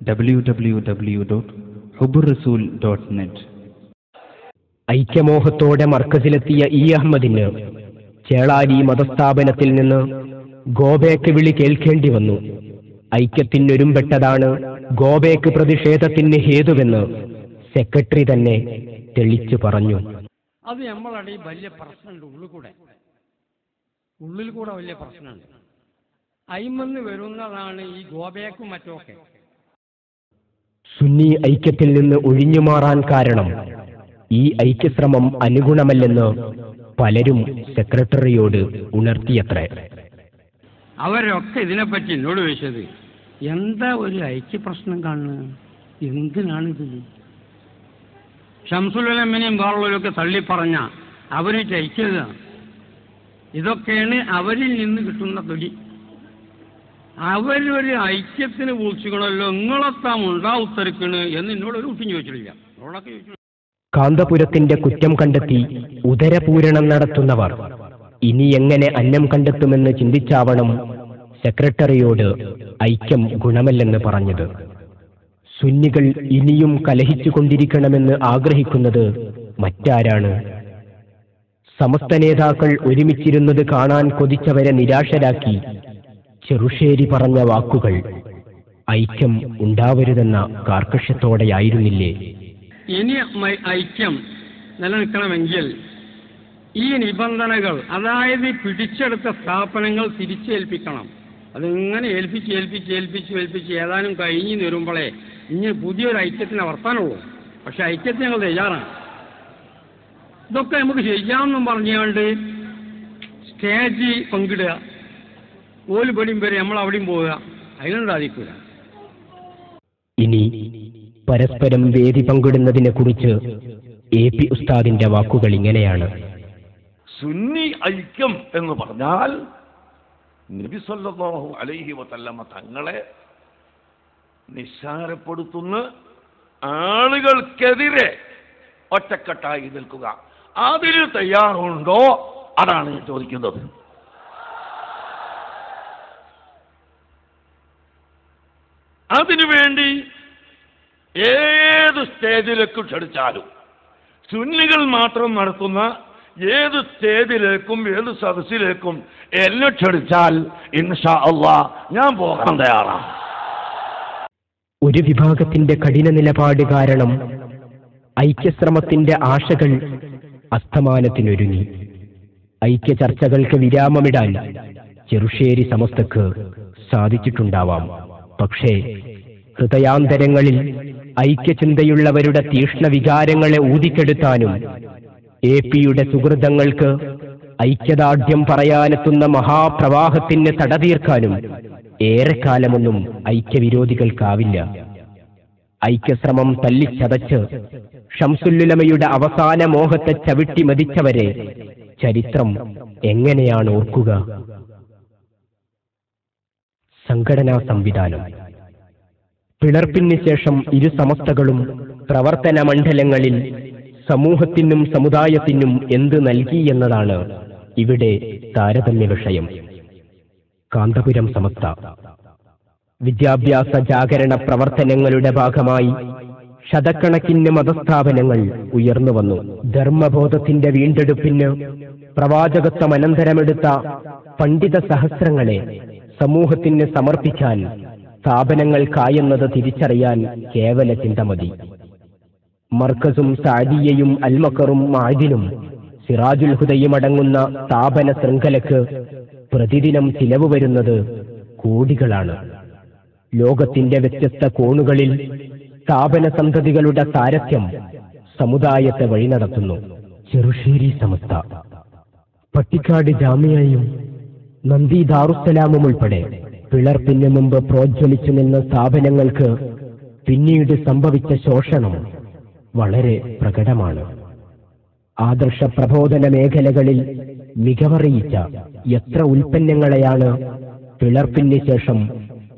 W W W dot Hubburasool dot net ഐക്യമോഹത്തോടെ മർക്കസിലെത്തിയ E അഹമ്മദിന് ചേളാരി മതസ്ഥാപനത്തിൽ നിന്ന് ഗോബേക്ക് വിളി കേൾക്കേണ്ടി വന്നു. ഐക്യത്തിനൊരുമ്പെട്ടതാണ് ഗോബേക്ക് പ്രതിഷേധത്തിന് ഹേതുവെന്ന് സെക്രട്ടറി തന്നെ തെളിച്ചു പറഞ്ഞു. അത് നമ്മളടെ വലിയ പ്രശ്നമുണ്ട് ഉള്ളിൽ കൂടെ ഉള്ളിൽ കൂടെ വലിയ പ്രശ്നമുണ്ട്. അയിമെന്ന് വരുന്നതാണ് ഈ ഗോബേക്കും മറ്റുമൊക്കെ. സുന്നി ഐക്യത്തിൽ നിന്ന് ഒഴിഞ്ഞുമാറാൻ കാരണം ഈ ഐക്യശ്രമം അനുഗുണമല്ലെന്ന് പലരും സെക്രട്ടറിയോട് ഉണർത്തിയത്രേ. അവരൊക്കെ ഇതിനെപ്പറ്റി എന്നോട് ചോദിച്ചത് എന്താ ഒരു ഐക്യ പ്രശ്നം കാണുന്നത് എന്തിനാണിത് ഷംസുലമിനെയും വേറുള്ളവരൊക്കെ തള്ളിപ്പറഞ്ഞ അവർ ഐക്യതാണ് ഇതൊക്കെയാണ് അവരിൽ നിന്ന് കിട്ടുന്ന തൊലി. അവരൊരു ഐക്യത്തിന് വിളിച്ചുകളല്ലോ നിങ്ങളെത്താം ഉണ്ടാവുത്തരക്കണ് എന്ന് എന്നോട് ഒരു കുട്ടിയും ചോദിച്ചിട്ടില്ല. അവളൊക്കെ ചോദിച്ചു. കാന്തപുരത്തിന്റെ കുറ്റം കണ്ടെത്തി ഉദരപൂരണം നടത്തുന്നവർ. ഇനി എങ്ങനെ അന്നം കണ്ടെത്തുമെന്ന് ചിന്തിച്ചാവണം സെക്രട്ടറിയോട് ഐക്യം ഗുണമല്ലെന്ന് പറഞ്ഞത്. സുന്നികൾ ഇനിയും കലഹിച്ചു കലഹിച്ചുകൊണ്ടിരിക്കണമെന്ന് ആഗ്രഹിക്കുന്നത് മറ്റാരാണ്? സമസ്ത നേതാക്കൾ ഒരുമിച്ചിരുന്നത് കാണാൻ കൊതിച്ചവരെ നിരാശരാക്കി ചെറുശ്ശേരി പറഞ്ഞ വാക്കുകൾ ഐക്യം ഉണ്ടാവരുതെന്ന കാർക്കശ്യത്തോടെയായിരുന്നില്ലേ? ഇനി ഐക്യം നിലനിൽക്കണമെങ്കിൽ ഈ നിബന്ധനകൾ അതായത് പിടിച്ചെടുത്ത സ്ഥാപനങ്ങൾ തിരിച്ചേൽപ്പിക്കണം. അതിങ്ങനെ ഏൽപ്പിച്ച് ഏൽപ്പിച്ച് ഏൽപ്പിച്ച് ഏൽപ്പിച്ച് ഏതാനും കഴിഞ്ഞു വരുമ്പോഴേ ഇനി പുതിയൊരു ഐക്യത്തിന് വർത്താനുള്ളൂ. പക്ഷെ ഐക്യത്തിന് ഞങ്ങൾ തയ്യാറാണ്. ഇതൊക്കെ നമുക്ക് ചെയ്യാമെന്നും പറഞ്ഞുകൊണ്ട് സ്റ്റേജ് പങ്കിടുക. ഓൽ പണിയും വരെ നമ്മൾ അവിടെയും പോവുക. അതിനൊന്നും സാധിക്കില്ല ഇനി പരസ്പരം വേദി പങ്കിടുന്നതിനെ കുറിച്ച് എ പി ഉസ്താദിന്റെ വാക്കുകൾ ഇങ്ങനെയാണ്. സുന്നി ഐക്യം എന്ന് പറഞ്ഞാൽ നബി സല്ലല്ലാഹു അലൈഹി വസല്ലമ തങ്ങളെ നിസ്സാരപ്പെടുത്തുന്ന ആളുകൾക്കെതിരെ ഒറ്റക്കെട്ടായി നിൽക്കുക. അതിന് തയ്യാറുണ്ടോ? അതാണ് ചോദിക്കുന്നത്. അതിനുവേണ്ടി ഏത് സ്റ്റേജിലേക്ക് ക്ഷണിച്ചാലും സുന്നികൾ മാത്രം നടത്തുന്ന ഏത് സ്റ്റേജിലേക്കും ഏത് സദസ്സിലേക്കും എന്നെ ക്ഷണിച്ചാൽ ഇൻഷാ അള്ളാ ഞാൻ പോകാൻ തയ്യാറാണ് ഒരു വിഭാഗത്തിന്റെ കഠിന നിലപാട് കാരണം ഐക്യശ്രമത്തിന്റെ ആശകൾ അസ്തമാനത്തിനൊരുങ്ങി. ഐക്യ ചർച്ചകൾക്ക് വിരാമമിടാൻ ചെറുശ്ശേരി സമസ്തക്ക് സാധിച്ചിട്ടുണ്ടാവാം. പക്ഷേ ഹൃദയാന്തരങ്ങളിൽ ഐക്യചിന്തയുള്ളവരുടെ തീക്ഷ്ണ വികാരങ്ങളെ ഊതിക്കെടുത്താനും എ പിയുടെ സുഹൃതങ്ങൾക്ക് ഐക്യദാർഢ്യം പറയാനെത്തുന്ന മഹാപ്രവാഹത്തിന് തടതീർക്കാനും ഏറെക്കാലമൊന്നും ഐക്യവിരോധികൾക്കാവില്ല. ഐക്യശ്രമം തല്ലിച്ചതച്ച് ഷംസുല്ലുലമയുടെ അവസാന മോഹത്തെ ചവിട്ടി മതിച്ചവരെ ചരിത്രം എങ്ങനെയാണ് ഓർക്കുക സംഘടനാ സംവിധാനം. പിളർപ്പിന് ശേഷം ഇരു സമസ്തകളും പ്രവർത്തന മണ്ഡലങ്ങളിൽ സമൂഹത്തിനും സമുദായത്തിനും എന്ത് നൽകി എന്നതാണ് ഇവിടെ താരതമ്യ വിഷയം. കാന്തപുരം സമസ്ത. വിദ്യാഭ്യാസ ജാഗരണ പ്രവർത്തനങ്ങളുടെ ഭാഗമായി ശതക്കണക്കിന് മതസ്ഥാപനങ്ങൾ ഉയർന്നു വന്നു. ധർമ്മബോധത്തിന്റെ വീണ്ടെടുപ്പിന് പ്രവാചകത്വം അനന്തരമെടുത്ത പണ്ഡിത സഹസ്രങ്ങളെ സമൂഹത്തിന് സമർപ്പിക്കാൻ സ്ഥാപനങ്ങൾക്കായെന്നത് തിരിച്ചറിയാൻ കേവല ചിന്ത മതി. മർക്കസും സാദിയയും അൽമക്കറും മാദിനും സിറാജുൽ ഹുദയും അടങ്ങുന്ന സ്ഥാപന ശൃംഖലക്ക് പ്രതിദിനം ചിലവ് വരുന്നത് കോടികളാണ്. ലോകത്തിന്റെ വ്യത്യസ്ത കോണുകളിൽ സ്ഥാപന സന്തതികളുടെ സാരഥ്യം സമുദായത്തെ വഴി നടത്തുന്നു ചെറുശ്ശേരി സമസ്ത. പട്ടിക്കാട് ജാമ്യയും നന്ദി ദാറുസലാമും ഉൾപ്പെടെ പിളർപ്പിന് മുമ്പ് പ്രോജ്വലിച്ചു നിന്ന സ്ഥാപനങ്ങൾക്ക് പിന്നീട് സംഭവിച്ച ശോഷണം വളരെ പ്രകടമാണ്. ആദർശ പ്രബോധന മേഖലകളിൽ മികവറിയിച്ച എത്ര ഉൽപ്പന്നങ്ങളെയാണ് പിളർപ്പിന് ശേഷം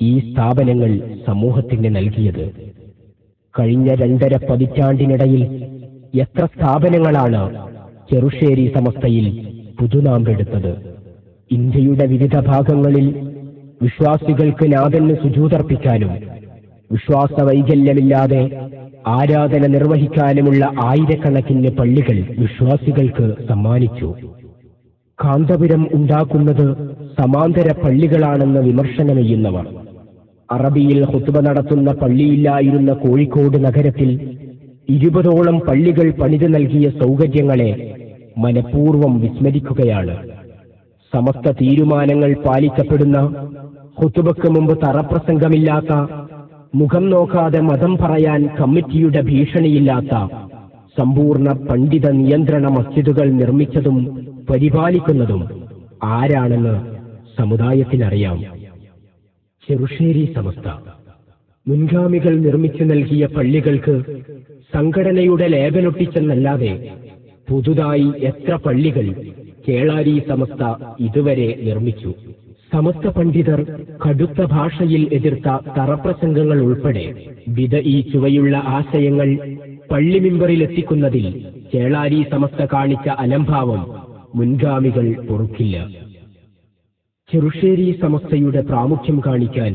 ഈ സ്ഥാപനങ്ങൾ സമൂഹത്തിന് നൽകിയത്? കഴിഞ്ഞ രണ്ടര പതിറ്റാണ്ടിനിടയിൽ എത്ര സ്ഥാപനങ്ങളാണ് ചെറുശ്ശേരി സമസ്തയിൽ പുതുനാമ്പെടുത്തത്? ഇന്ത്യയുടെ വിവിധ ഭാഗങ്ങളിൽ വിശ്വാസികൾക്ക് നാഥന് സുജൂതർപ്പിക്കാനും വിശ്വാസ വൈകല്യമില്ലാതെ ആരാധന നിർവഹിക്കാനുമുള്ള ആയിരക്കണക്കിന് പള്ളികൾ വിശ്വാസികൾക്ക് സമ്മാനിച്ചു. കാന്തപുരം ഉണ്ടാക്കുന്നത് സമാന്തര പള്ളികളാണെന്ന് വിമർശനമെയ്യുന്നവർ അറബിയിൽ ഹുത്തുബ നടത്തുന്ന പള്ളിയില്ലായിരുന്ന കോഴിക്കോട് നഗരത്തിൽ ഇരുപതോളം പള്ളികൾ പണിത് നൽകിയ സൗകര്യങ്ങളെ മനഃപൂർവം വിസ്മരിക്കുകയാണ്. സമസ്ത തീരുമാനങ്ങൾ പാലിക്കപ്പെടുന്ന ഹുത്തുബക്ക് മുമ്പ് തറപ്രസംഗമില്ലാത്ത മുഖം നോക്കാതെ മതം പറയാൻ കമ്മിറ്റിയുടെ ഭീഷണിയില്ലാത്ത സമ്പൂർണ പണ്ഡിത നിയന്ത്രണ മസ്ജിദുകൾ നിർമ്മിച്ചതും പരിപാലിക്കുന്നതും ആരാണെന്ന് സമുദായത്തിനറിയാം. ചെറുശ്ശേരി സമസ്ത. മുൻഗാമികൾ നിർമ്മിച്ചു നൽകിയ പള്ളികൾക്ക് സംഘടനയുടെ ലേബലൊട്ടിച്ചെന്നല്ലാതെ പുതുതായി എത്ര പള്ളികൾ കേളാരി സമസ്ത ഇതുവരെ നിർമ്മിച്ചു. സമസ്ത പണ്ഡിതർ കടുത്ത ഭാഷയിൽ എതിർത്ത തറപ്രസംഗങ്ങൾ ഉൾപ്പെടെ വിധ ഈ ചുവയുള്ള ആശയങ്ങൾ പള്ളിമിമ്പറിൽ മിമ്പറിലെത്തിക്കുന്നതിൽ ചേളാരി സമസ്ത കാണിച്ച അലംഭാവം മുൻഗാമികൾ പൊറുക്കില്ല. ചെറുശ്ശേരി സമസ്തയുടെ പ്രാമുഖ്യം കാണിക്കാൻ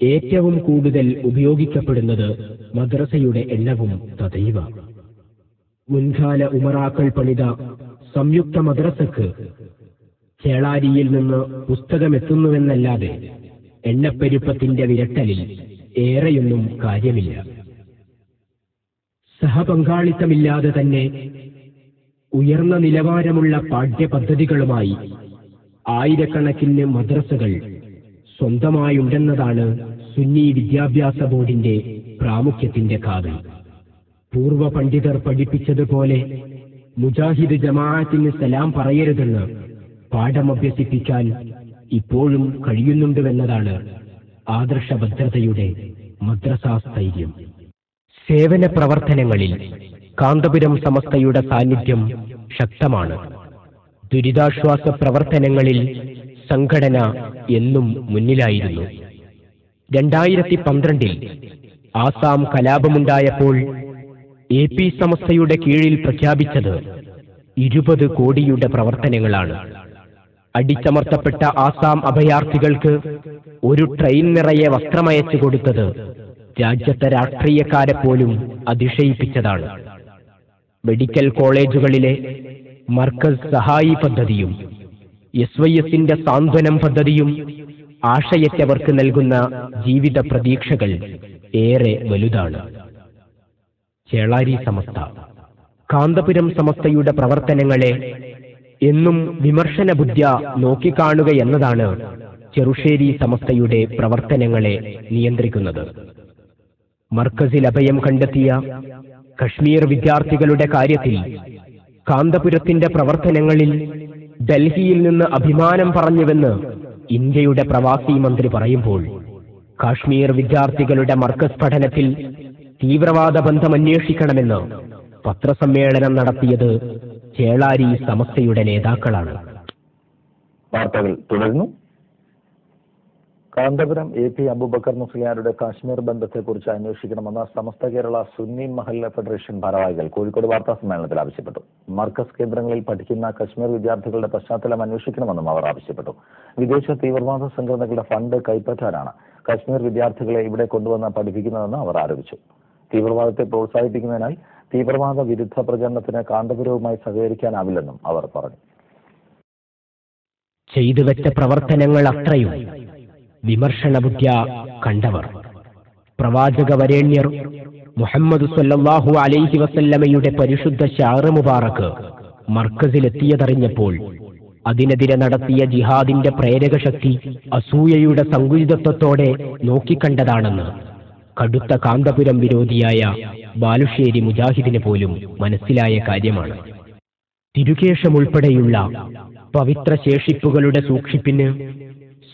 ഏറ്റവും കൂടുതൽ ഉപയോഗിക്കപ്പെടുന്നത് മദ്രസയുടെ എണ്ണവും തദൈവ മുൻകാല ഉമറാക്കൾ പണിത സംയുക്ത മദ്രസക്ക് ചേളാരിയിൽ നിന്ന് പുസ്തകമെത്തുന്നുവെന്നല്ലാതെ എണ്ണപ്പെരുപ്പത്തിന്റെ വിരട്ടലിൽ ഏറെയൊന്നും കാര്യമില്ല. സഹപങ്കാളിത്തമില്ലാതെ തന്നെ ഉയർന്ന നിലവാരമുള്ള പാഠ്യപദ്ധതികളുമായി ആയിരക്കണക്കിന് മദ്രസകൾ സ്വന്തമായുണ്ടെന്നതാണ് സുന്നി വിദ്യാഭ്യാസ ബോർഡിന്റെ പ്രാമുഖ്യത്തിന്റെ കാതൽ. പൂർവ പണ്ഡിതർ പഠിപ്പിച്ചതുപോലെ മുജാഹിദ് ജമാഅത്തിന് സലാം പറയരുതെന്ന് പാഠമഭ്യസിപ്പിക്കാൻ ഇപ്പോഴും കഴിയുന്നുണ്ടുവെന്നതാണ് ആദർശഭദ്രതയുടെ മദ്രസാസ്ഥൈര്യം. സേവന പ്രവർത്തനങ്ങളിൽ കാന്തപുരം സമസ്തയുടെ സാന്നിധ്യം ശക്തമാണ്. ദുരിതാശ്വാസ പ്രവർത്തനങ്ങളിൽ സംഘടന എന്നും മുന്നിലായിരുന്നു. രണ്ടായിരത്തി പന്ത്രണ്ടിൽ ആസാം കലാപമുണ്ടായപ്പോൾ എ പി സമസ്തയുടെ കീഴിൽ പ്രഖ്യാപിച്ചത് ഇരുപത് കോടിയുടെ പ്രവർത്തനങ്ങളാണ്. അടിച്ചമർത്തപ്പെട്ട ആസാം അഭയാർത്ഥികൾക്ക് ഒരു ട്രെയിൻ നിറയെ വസ്ത്രമയച്ചു കൊടുത്തത് രാജ്യത്തെ രാഷ്ട്രീയക്കാരെ പോലും അതിശയിപ്പിച്ചതാണ്. മെഡിക്കൽ കോളേജുകളിലെ മർക്കസ് സഹായി പദ്ധതിയും എസ് വൈ എസിന്റെ സാന്ത്വനം പദ്ധതിയും ആശയറ്റവർക്ക് നൽകുന്ന ജീവിത പ്രതീക്ഷകൾ ഏറെ വലുതാണ്. ചേളാരി സമസ്ത. കാന്തപുരം സമസ്തയുടെ പ്രവർത്തനങ്ങളെ എന്നും വിമർശന ബുദ്ധ്യ നോക്കിക്കാണുക എന്നതാണ് ചെറുശ്ശേരി സമസ്തയുടെ പ്രവർത്തനങ്ങളെ നിയന്ത്രിക്കുന്നത്. മർക്കസിൽ അഭയം കണ്ടെത്തിയ കശ്മീർ വിദ്യാർത്ഥികളുടെ കാര്യത്തിൽ കാന്തപുരത്തിന്റെ പ്രവർത്തനങ്ങളിൽ ഡൽഹിയിൽ നിന്ന് അഭിമാനം പറഞ്ഞുവെന്ന് ഇന്ത്യയുടെ പ്രവാസി മന്ത്രി പറയുമ്പോൾ കാശ്മീർ വിദ്യാർത്ഥികളുടെ മർക്കസ് പഠനത്തിൽ തീവ്രവാദ ബന്ധം അന്വേഷിക്കണമെന്ന് പത്രസമ്മേളനം നടത്തിയത് ചേളാരി സമസ്തയുടെ നേതാക്കളാണ്. വാർത്തകൾ തുടരുന്നു. കാന്തപുരം എ പി അബൂബക്കർ മുസ്ലിയാരുടെ കാശ്മീർ ബന്ധത്തെക്കുറിച്ച് അന്വേഷിക്കണമെന്ന് സമസ്ത കേരള സുന്നി മഹല്ല ഫെഡറേഷൻ ഭാരവാഹികൾ കോഴിക്കോട് വാർത്താ സമ്മേളനത്തിൽ ആവശ്യപ്പെട്ടു. മർക്കസ് കേന്ദ്രങ്ങളിൽ പഠിക്കുന്ന കശ്മീർ വിദ്യാർത്ഥികളുടെ പശ്ചാത്തലം അന്വേഷിക്കണമെന്നും അവർ ആവശ്യപ്പെട്ടു. വിദേശ തീവ്രവാദ സംഘടനകളുടെ ഫണ്ട് കൈപ്പറ്റാനാണ് കശ്മീർ വിദ്യാർത്ഥികളെ ഇവിടെ കൊണ്ടുവന്ന് പഠിപ്പിക്കുന്നതെന്ന് അവർ ആരോപിച്ചു. തീവ്രവാദത്തെ പ്രോത്സാഹിപ്പിക്കുന്നതിനാൽ തീവ്രവാദ വിരുദ്ധ പ്രചരണത്തിന് കാന്തപുരവുമായി സഹകരിക്കാനാവില്ലെന്നും അവർ പറഞ്ഞു. ചെയ്തു വെച്ച പ്രവർത്തനങ്ങൾ അത്രയും. വിമർശന ബുദ്ധ്യ കണ്ടവർ. പ്രവാചക വരേണ്യർ മുഹമ്മദ് സല്ലാഹു അലൈഹി വസല്ലമയുടെ പരിശുദ്ധ ഷാറ് മുബാറക്ക് മർക്കസിലെത്തിയതറിഞ്ഞപ്പോൾ അതിനെതിരെ നടത്തിയ ജിഹാദിന്റെ പ്രേരക ശക്തി അസൂയയുടെ സങ്കുചിതത്വത്തോടെ നോക്കിക്കണ്ടതാണെന്ന് കടുത്ത കാന്തപുരം വിരോധിയായ ബാലുശ്ശേരി മുജാഹിദിന് പോലും മനസ്സിലായ കാര്യമാണ്. തിരുകേശം ഉൾപ്പെടെയുള്ള പവിത്ര ശേഷിപ്പുകളുടെ സൂക്ഷിപ്പിന്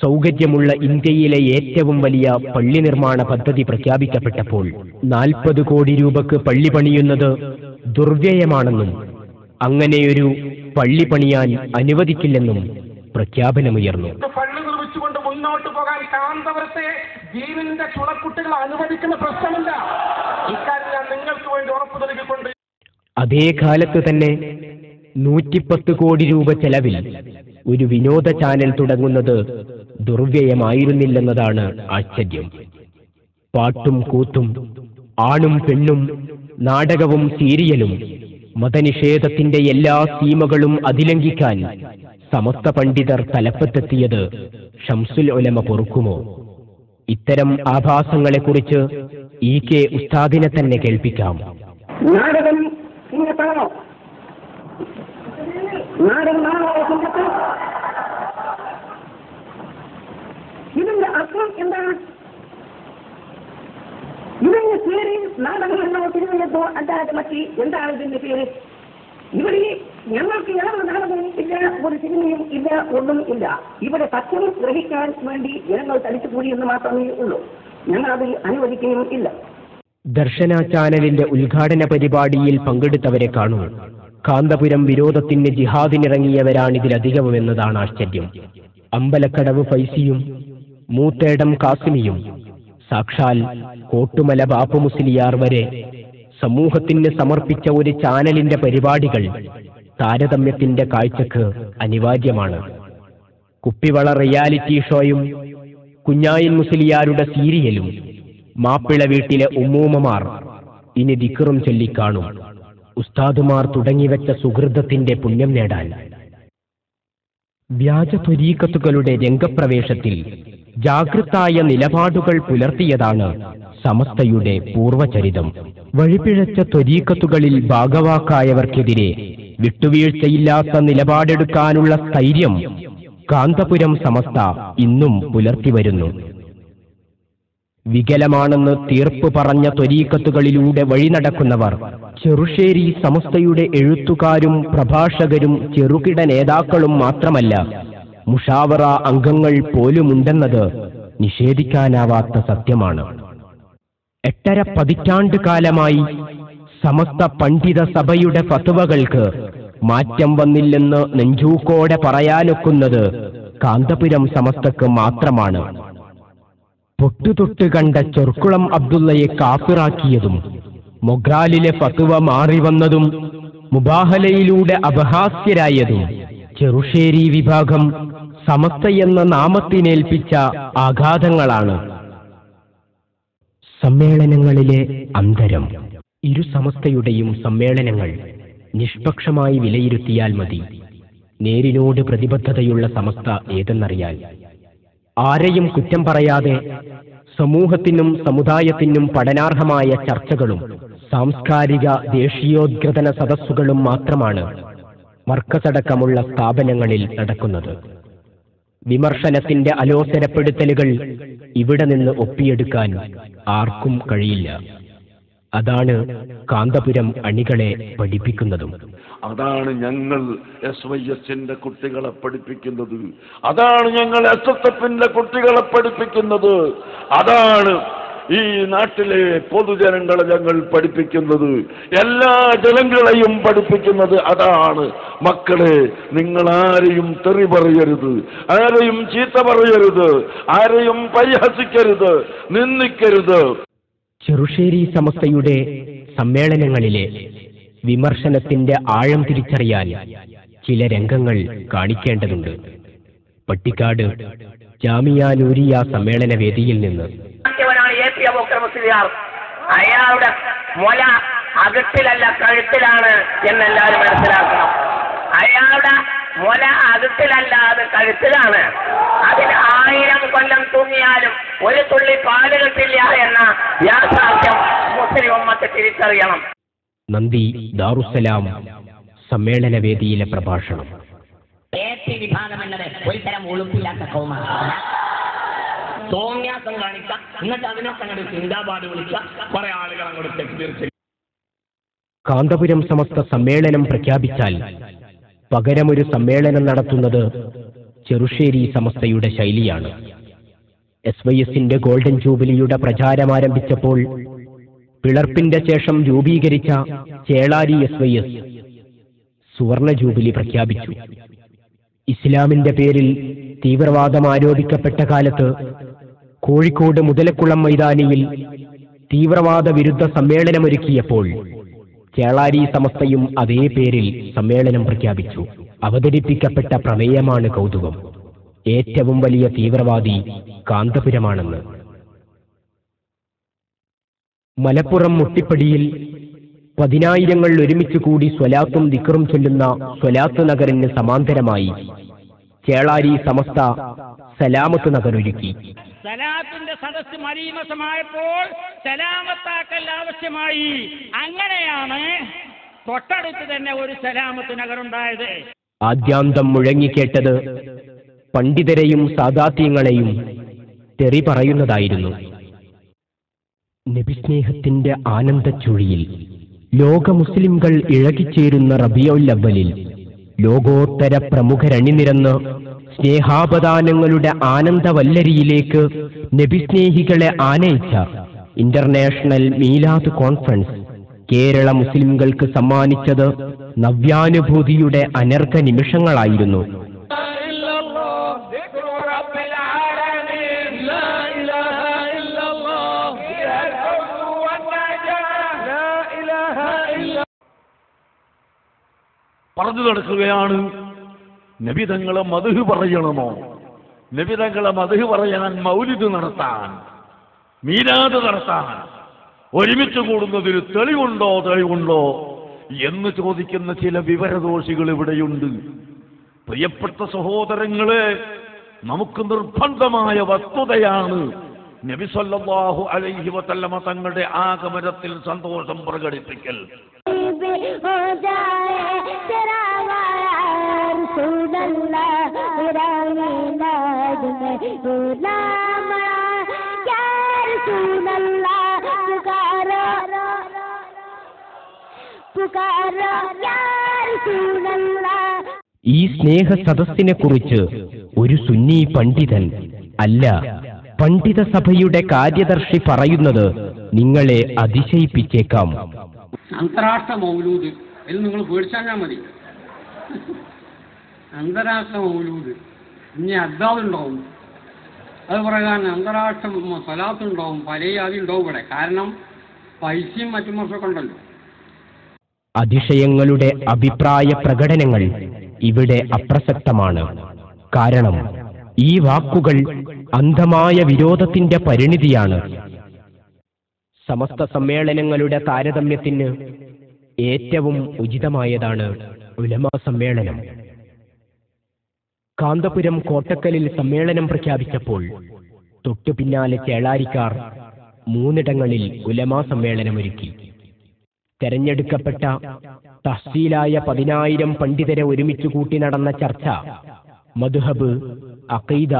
സൗകര്യമുള്ള ഇന്ത്യയിലെ ഏറ്റവും വലിയ പള്ളി നിർമ്മാണ പദ്ധതി പ്രഖ്യാപിക്കപ്പെട്ടപ്പോൾ നാൽപ്പത് കോടി രൂപക്ക് പള്ളി പണിയുന്നത് ദുർവ്യയമാണെന്നും അങ്ങനെയൊരു പള്ളി പണിയാൻ അനുവദിക്കില്ലെന്നും പ്രഖ്യാപനമുയർന്നു. പള്ളി നിർമ്മിച്ചുകൊണ്ട് മുന്നോട്ട് പോകാൻ കാന്തപുരത്തെ ജീവന്റെ ചുളക്കുട്ടികൾ അനുവദിക്കുന്ന പ്രശ്നമില്ല. ഇക്കാര്യം ഞാൻ നിങ്ങൾക്ക് വേണ്ടി ഉറപ്പു നൽകിക്കൊണ്ട് അതേ കാലത്ത് തന്നെ നൂറ്റിപ്പത്ത് കോടി രൂപ ചെലവിൽ ഒരു വിനോദ ചാനൽ തുടങ്ങുന്നത് ദുർവ്യയമായിരുന്നില്ലെന്നതാണ് ആശ്ചര്യം. പാട്ടും കൂത്തും ആണും പെണ്ണും നാടകവും സീരിയലും മതനിഷേധത്തിന്റെ എല്ലാ സീമകളും അതിലംഘിക്കാൻ സമസ്ത പണ്ഡിതർ തലപ്പത്തെത്തിയത് ഷംസുൽ ഒലമ പൊറുക്കുമോ? ഇത്തരം ആഭാസങ്ങളെക്കുറിച്ച് ഇ കെ ഉസ്താദിനെ തന്നെ കേൾപ്പിക്കാം. നാടകം ഇതിന്റെ അർത്ഥം എന്താണ് ഇതിന്റെ പേര് നാടകമെന്നോ തിരുവനന്തോ അല്ലാതെ മറ്റ് എന്താണ് ഇതിന്റെ പേര്? ഇവിടെ ഞങ്ങൾക്ക് നാടകവും ഇല്ല ഒരു സിനിമയും ഇല്ല ഒന്നും ഇല്ല. ഇവിടെ സത്യം ഗ്രഹിക്കാൻ വേണ്ടി ജനങ്ങൾ തടിച്ചു കൂടി എന്ന് മാത്രമേ ഉള്ളൂ. ഞങ്ങൾ അത് അനുവദിക്കുകയും ഇല്ല. ദർശന ചാനലിന്റെ ഉദ്ഘാടന പരിപാടിയിൽ പങ്കെടുത്തവരെ കാണൂ. കാന്തപുരം വിരോധത്തിന് ജിഹാദിനിറങ്ങിയവരാണിതിലധികവും എന്നതാണ് ആശ്ചര്യം. അമ്പലക്കടവ് ഫൈസിയും മൂത്തേടം കാസിമിയും. സാക്ഷാൽ കോട്ടുമല ബാപ്പു മുസ്ലിയാർ വരെ സമൂഹത്തിന് സമർപ്പിച്ച ഒരു ചാനലിന്റെ പരിപാടികൾ താരതമ്യത്തിന്റെ കാഴ്ചക്ക് അനിവാര്യമാണ്. കുപ്പിവള റിയാലിറ്റി ഷോയും കുഞ്ഞായൻ മുസ്ലിയാരുടെ സീരിയലും മാപ്പിള വീട്ടിലെ ഉമ്മൂമ്മമാർ ഇനി ദിക്കറും ചൊല്ലിക്കാണും. ഉസ്താദുമാർ തുടങ്ങിവെച്ച സുഹൃതത്തിന്റെ പുണ്യം നേടാൻ. വ്യാജ ത്വരീക്കത്തുകളുടെ രംഗപ്രവേശത്തിൽ ജാഗ്രതായ നിലപാടുകൾ പുലർത്തിയതാണ് സമസ്തയുടെ പൂർവചരിതം വഴിപിഴച്ച ത്വരീക്കത്തുകളിൽ ഭാഗവാക്കായവർക്കെതിരെ വിട്ടുവീഴ്ചയില്ലാത്ത നിലപാടെടുക്കാനുള്ള സ്ഥൈര്യം കാന്തപുരം സമസ്ത ഇന്നും പുലർത്തിവരുന്നു. വികലമാണെന്ന് തീർപ്പ് പറഞ്ഞ ത്വരീക്കത്തുകളിലൂടെ വഴി നടക്കുന്നവർ. ചെറുശ്ശേരി സമസ്തയുടെ എഴുത്തുകാരും പ്രഭാഷകരും ചെറുകിട നേതാക്കളും മാത്രമല്ല മുഷാവറ അംഗങ്ങൾ പോലുമുണ്ടെന്നത് നിഷേധിക്കാനാവാത്ത സത്യമാണ്. എട്ടര പതിറ്റാണ്ട് കാലമായി സമസ്ത പണ്ഡിത സഭയുടെ ഫത്വകൾക്ക് മാറ്റം വന്നില്ലെന്ന് നെഞ്ചൂക്കോടെ പറയാനൊക്കുന്നത് കാന്തപുരം സമസ്തക്ക് മാത്രമാണ്. പൊട്ടുതൊട്ട് കണ്ട ചൊർക്കുളം അബ്ദുള്ളയെ കാഫിറാക്കിയതും മൊഗ്രാലിലെ ഫത്വ മാറി വന്നതും മുബാഹലയിലൂടെ അപഹാസ്യരായതും ചെറുശ്ശേരി വിഭാഗം സമസ്ത എന്ന നാമത്തിനേൽപ്പിച്ച ആഘാതങ്ങളാണ്. സമ്മേളനങ്ങളിലെ അന്തരം. ഇരു സമസ്തയുടെയും സമ്മേളനങ്ങൾ നിഷ്പക്ഷമായി വിലയിരുത്തിയാൽ മതി. നേരിനോട് പ്രതിബദ്ധതയുള്ള സമസ്ത ഏതെന്നറിയാൻ. ആരെയും കുറ്റം പറയാതെ സമൂഹത്തിനും സമുദായത്തിനും പഠനാർഹമായ ചർച്ചകളും സാംസ്കാരിക ദേശീയോദ്ഗ്രഥന സദസ്സുകളും മാത്രമാണ് മർക്കസടക്കമുള്ള സ്ഥാപനങ്ങളിൽ നടക്കുന്നത്. വിമർശനത്തിന്റെ അലോസരപ്പെടുത്തലുകൾ ഇവിടെ നിന്ന് ഒപ്പിയെടുക്കാൻ ആർക്കും കഴിയില്ല. അതാണ് കാന്തപുരം അണികളെ പഠിപ്പിക്കുന്നതും. അതാണ് ഞങ്ങൾ എസ് വൈ എസിന്റെ കുട്ടികളെ പഠിപ്പിക്കുന്നത്. അതാണ് ഞങ്ങൾ എസ് എസ് എഫിന്റെ കുട്ടികളെ പഠിപ്പിക്കുന്നത്. അതാണ് ഈ നാട്ടിലെ പൊതുജനങ്ങളെ ഞങ്ങൾ പഠിപ്പിക്കുന്നത്. എല്ലാ ജനങ്ങളെയും പഠിപ്പിക്കുന്നത് അതാണ്. മക്കളെ നിങ്ങൾ ആരെയും തെറി പറയരുത്. ആരെയും ചീത്ത പറയരുത്. ആരെയും പരിഹസിക്കരുത്. നിന്ദിക്കരുത്. ചെറുശ്ശേരി സമസ്തയുടെ സമ്മേളനങ്ങളിലെ വിമർശനത്തിന്റെ ആഴം തിരിച്ചറിയാൻ ചില രംഗങ്ങൾ കാണിക്കേണ്ടതുണ്ട്. പട്ടിക്കാട് ജാമിയ നൂരിയ സമ്മേളന വേദിയിൽ നിന്ന്. അയാളുടെ മുല അകത്തിലല്ല കഴുത്തിലാണ് എന്നെല്ലാവരും മനസ്സിലാക്കണം. അയാളുടെ മുല അകത്തിലല്ല അത് കഴുത്തിലാണ്. അതിന് ആയിരം കൊല്ലം തൂങ്ങിയാലും ഒരു തുള്ളി പാൽ കിട്ടില്ല എന്ന യാഥാർത്ഥ്യം മുസ്ലിം ഉമ്മത്ത് തിരിച്ചറിയണം. നന്ദി ദാറുസലാം സമ്മേളന വേദിയിലെ പ്രഭാഷണം വിഭാഗം എന്നത് ഒരു തരം ഉളുപ്പില്ലാത്ത കൗമാണ് സോമ്യാസം കാണിച്ച എന്നിട്ട് അതിനൊക്കെ അങ്ങോട്ട് ചിന്താപാട് വിളിച്ച കുറെ ആളുകൾ അങ്ങോട്ട് തെറ്റിദ്ധരിച്ച് കാന്തപുരം സമസ്ത സമ്മേളനം പ്രഖ്യാപിച്ചാൽ പകരമൊരു സമ്മേളനം നടത്തുന്നത് ചെറുശ്ശേരി സമസ്തയുടെ ശൈലിയാണ്. എസ് വൈ എസിന്റെ ഗോൾഡൻ ജൂബിലിയുടെ പ്രചാരം ആരംഭിച്ചപ്പോൾ പിളർപ്പിന്റെ ശേഷം രൂപീകരിച്ച ചേളാരി എസ് വൈ എസ് സുവർണ ജൂബിലി പ്രഖ്യാപിച്ചു. ഇസ്ലാമിന്റെ പേരിൽ തീവ്രവാദം ആരോപിക്കപ്പെട്ട കാലത്ത് കോഴിക്കോട് മുതലക്കുളം മൈതാനിയിൽ തീവ്രവാദ വിരുദ്ധ സമ്മേളനമൊരുക്കിയപ്പോൾ ചേളാരി സമസ്തയും അതേ പേരിൽ സമ്മേളനം പ്രഖ്യാപിച്ചു. അവതരിപ്പിക്കപ്പെട്ട പ്രമേയമാണ് കൗതുകം. ഏറ്റവും വലിയ തീവ്രവാദി കാന്തപുരമാണെന്ന്. മലപ്പുറം മുട്ടിപ്പടിയിൽ പതിനായിരങ്ങൾ ഒരുമിച്ച് കൂടി സ്വലാത്തും ദിക്റും ചൊല്ലുന്ന സ്വലാത്ത് നഗറിന് സമാന്തരമായി ചേളാരി സമസ്ത സലാമത്ത് നഗർ ഒരുക്കി സലാത്തിന്റെ സദസ് മരീമസമായപ്പോൾ സലാമത്താക്കൽ ആവശ്യമായി. അങ്ങനെയാണ് തൊട്ടടുത്ത് തന്നെ ഒരു സലാമത്ത് നഗർ നഗറുണ്ടായത്. ആദ്യാന്തം മുഴങ്ങിക്കേട്ടത് പണ്ഡിതരെയും സാദാത്യങ്ങളെയും തെറി പറയുന്നതായിരുന്നു. നബിസ്നേഹത്തിന്റെ ആനന്ദച്ചുഴിയിൽ ലോക മുസ്ലിംകൾ ഇഴകിച്ചേരുന്ന റബിയുൽ ലോകോത്തര പ്രമുഖരണിനിരന്ന് സ്നേഹാപദാനങ്ങളുടെ ആനന്ദവല്ലരിയിലേക്ക് നബിസ്നേഹികളെ ആനയിച്ച ഇന്റർനാഷണൽ മീലാദ് കോൺഫറൻസ് കേരള മുസ്ലിംകൾക്ക് സമ്മാനിച്ചത് നവ്യാനുഭൂതിയുടെ അനർഘ നിമിഷങ്ങളായിരുന്നു പറഞ്ഞു നടക്കുകയാണ്. നബിതങ്ങളെ മധു പറയണമോ? നബിതങ്ങളെ മധു പറയാൻ മൗലിദ് നടത്താൻ മീരാത് നടത്താൻ ഒരുമിച്ച് കൂടുന്നതിൽ തെളിവുണ്ടോ? തെളിവുണ്ടോ? എന്ന് ചോദിക്കുന്ന ചില വിവരദോഷികൾ ഇവിടെയുണ്ട്. പ്രിയപ്പെട്ട സഹോദരങ്ങളെ നമുക്ക് നിർബന്ധമായ വസ്തുതയാണ് നബി സല്ലല്ലാഹു അലൈഹി വസല്ലമ തങ്ങളുടെ ആഗമനത്തിൽ സന്തോഷം പ്രകടിപ്പിക്കൽ. हो जाए तेरा वाया रसूल अल्लाह मेरा मिलाद में गुलाम क्या रसूल अल्लाह पुकारो पुकारो क्या रसूल अल्लाह ഈ സ്നേഹ സദസ്സിനെ കുറിച്ച് ഒരു സുന്നി പണ്ഡിതൻ അല്ല പണ്ഡിത സഭയുടെ കാര്യദർശി പറയുന്നത് നിങ്ങളെ അതിശയിപ്പിച്ചേക്കാം അന്താരാഷ്ട്ര മൗലൂദ്. ഇത് നിങ്ങൾ പേടിച്ചാൽ മതി. അന്താരാഷ്ട്ര മൗലൂദ്. ഇനി അദ്ദാദുണ്ടാവും അത് പറയാൻ അന്താരാഷ്ട്ര സ്ഥലത്തുണ്ടാവും പല ജാതി ഉണ്ടാവും ഇവിടെ. കാരണം പൈസയും മറ്റു മറിച്ചൊക്കെ ഉണ്ടല്ലോ. അതിശയങ്ങളുടെ അഭിപ്രായ പ്രകടനങ്ങൾ ഇവിടെ അപ്രസക്തമാണ്. കാരണം ഈ വാക്കുകൾ അന്ധമായ വിരോധത്തിന്റെ പരിണിതിയാണ്. സമസ്ത സമ്മേളനങ്ങളുടെ താരതമ്യത്തിന് ഏറ്റവും ഉചിതമായതാണ് ഉലമാ സമ്മേളനം. കാന്തപുരം കോട്ടക്കലിൽ സമ്മേളനം പ്രഖ്യാപിച്ചപ്പോൾ തൊട്ടു പിന്നാലെ ചേളാരിക്കാർ മൂന്നിടങ്ങളിൽ ഉലമാ സമ്മേളനമൊരുക്കി. തെരഞ്ഞെടുക്കപ്പെട്ട തഹ്സീലായ പതിനായിരം പണ്ഡിതരെ ഒരുമിച്ച് കൂട്ടി നടന്ന ചർച്ച മധുഹബ് അഖീദ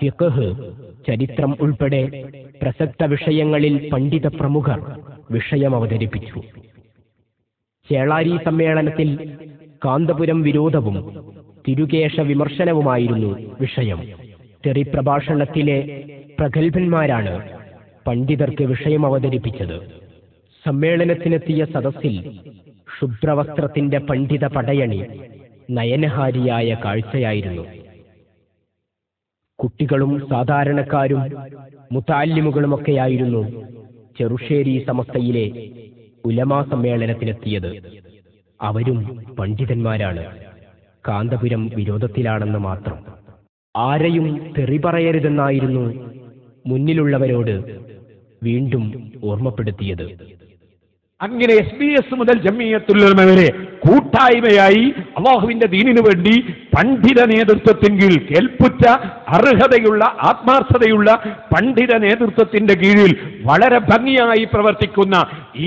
ഫിഖഹ് ചരിത്രം ഉൾപ്പെടെ പ്രസക്ത വിഷയങ്ങളിൽ പണ്ഡിത പ്രമുഖർ വിഷയം അവതരിപ്പിച്ചു. ചേളാരി സമ്മേളനത്തിൽ കാന്തപുരം വിരോധവും തിരുകേശ വിമർശനവുമായിരുന്നു വിഷയം. തെറി പ്രഭാഷണത്തിലെ പ്രഗത്ഭന്മാരാണ് പണ്ഡിതർക്ക് വിഷയം അവതരിപ്പിച്ചത്. സമ്മേളനത്തിനെത്തിയ സദസ്സിൽ ശുഭ്രവസ്ത്രത്തിന്റെ പണ്ഡിത പടയണി നയനഹാരിയായ കാഴ്ചയായിരുന്നു. കുട്ടികളും സാധാരണക്കാരും മുത്താലിമുകളുമൊക്കെയായിരുന്നു ചെറുശ്ശേരി സമസ്തയിലെ ഉലമാ സമ്മേളനത്തിനെത്തിയത് അവരും പണ്ഡിതന്മാരാണ്. കാന്തപുരം വിരോധത്തിലാണെന്ന് മാത്രം. ആരെയും തെറി പറയരുതെന്നായിരുന്നു മുന്നിലുള്ളവരോട് വീണ്ടും ഓർമ്മപ്പെടുത്തിയത്. അങ്ങനെ എസ് ബി എസ് മുതൽ ജമ്മിയത്തുള്ളമ വരെ കൂട്ടായ്മയായി അള്ളാഹുവിന്റെ ദീനിനു വേണ്ടി പണ്ഡിത നേതൃത്വത്തിൻ കീഴിൽ കേൾപ്പുറ്റ അർഹതയുള്ള ആത്മാർത്ഥതയുള്ള പണ്ഡിത നേതൃത്വത്തിന്റെ കീഴിൽ വളരെ ഭംഗിയായി പ്രവർത്തിക്കുന്ന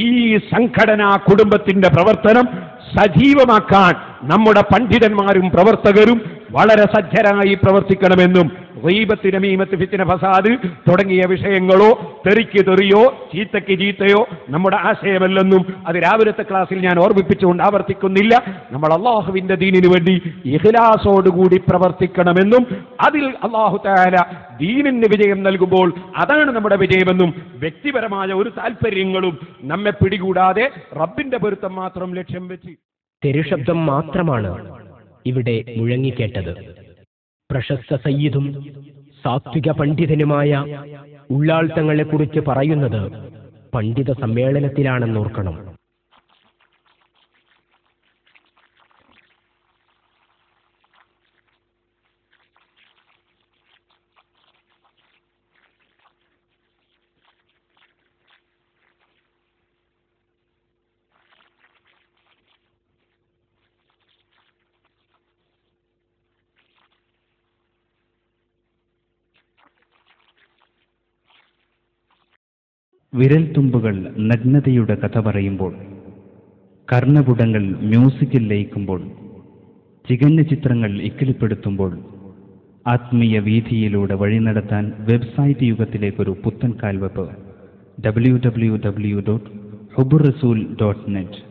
ഈ സംഘടനാ കുടുംബത്തിന്റെ പ്രവർത്തനം സജീവമാക്കാൻ നമ്മുടെ പണ്ഡിതന്മാരും പ്രവർത്തകരും വളരെ സജ്ജരായി പ്രവർത്തിക്കണമെന്നും ഫസാദ് തുടങ്ങിയ വിഷയങ്ങളോ തെറിക്ക് തെറിയോ ചീത്തയ്ക്ക് ചീത്തയോ നമ്മുടെ ആശയമല്ലെന്നും അത് രാവിലത്തെ ക്ലാസ്സിൽ ഞാൻ ഓർമ്മിപ്പിച്ചുകൊണ്ട് ആവർത്തിക്കുന്നില്ല. നമ്മൾ അള്ളാഹുവിന്റെ ദീനിനു വേണ്ടി ഇഹ്ലാസോടുകൂടി പ്രവർത്തിക്കണമെന്നും അതിൽ അള്ളാഹു താര ദീനിന് വിജയം നൽകുമ്പോൾ അതാണ് നമ്മുടെ വിജയമെന്നും വ്യക്തിപരമായ ഒരു താല്പര്യങ്ങളും നമ്മെ പിടികൂടാതെ റബ്ബിന്റെ പൊരുത്തം മാത്രം ലക്ഷ്യം വെച്ച് തെരുശബ്ദം മാത്രമാണ് ഇവിടെ മുഴങ്ങിക്കേട്ടത്. പ്രശസ്ത സയ്യിദും സാത്വിക പണ്ഡിതനുമായ ഉള്ളാൾ തങ്ങളെക്കുറിച്ച് പറയുന്നത് പണ്ഡിത സമ്മേളനത്തിലാണെന്നോർക്കണം. വിരൽത്തുമ്പുകൾ നഗ്നതയുടെ കഥ പറയുമ്പോൾ കർണപുടങ്ങൾ മ്യൂസിക്കിൽ ലയിക്കുമ്പോൾ ചികഞ്ഞ ചിത്രങ്ങൾ ഇക്കിളിപ്പെടുത്തുമ്പോൾ ആത്മീയ വീഥിയിലൂടെ വഴി നടത്താൻ വെബ്സൈറ്റ് യുഗത്തിലേക്കൊരു പുത്തൻ കാൽവെപ്പ് ഡബ്ല്യു ഡബ്ല്യു ഡബ്ല്യു ഡോട്ട് ഹുബുർ റസൂൽ ഡോട്ട് നെറ്റ്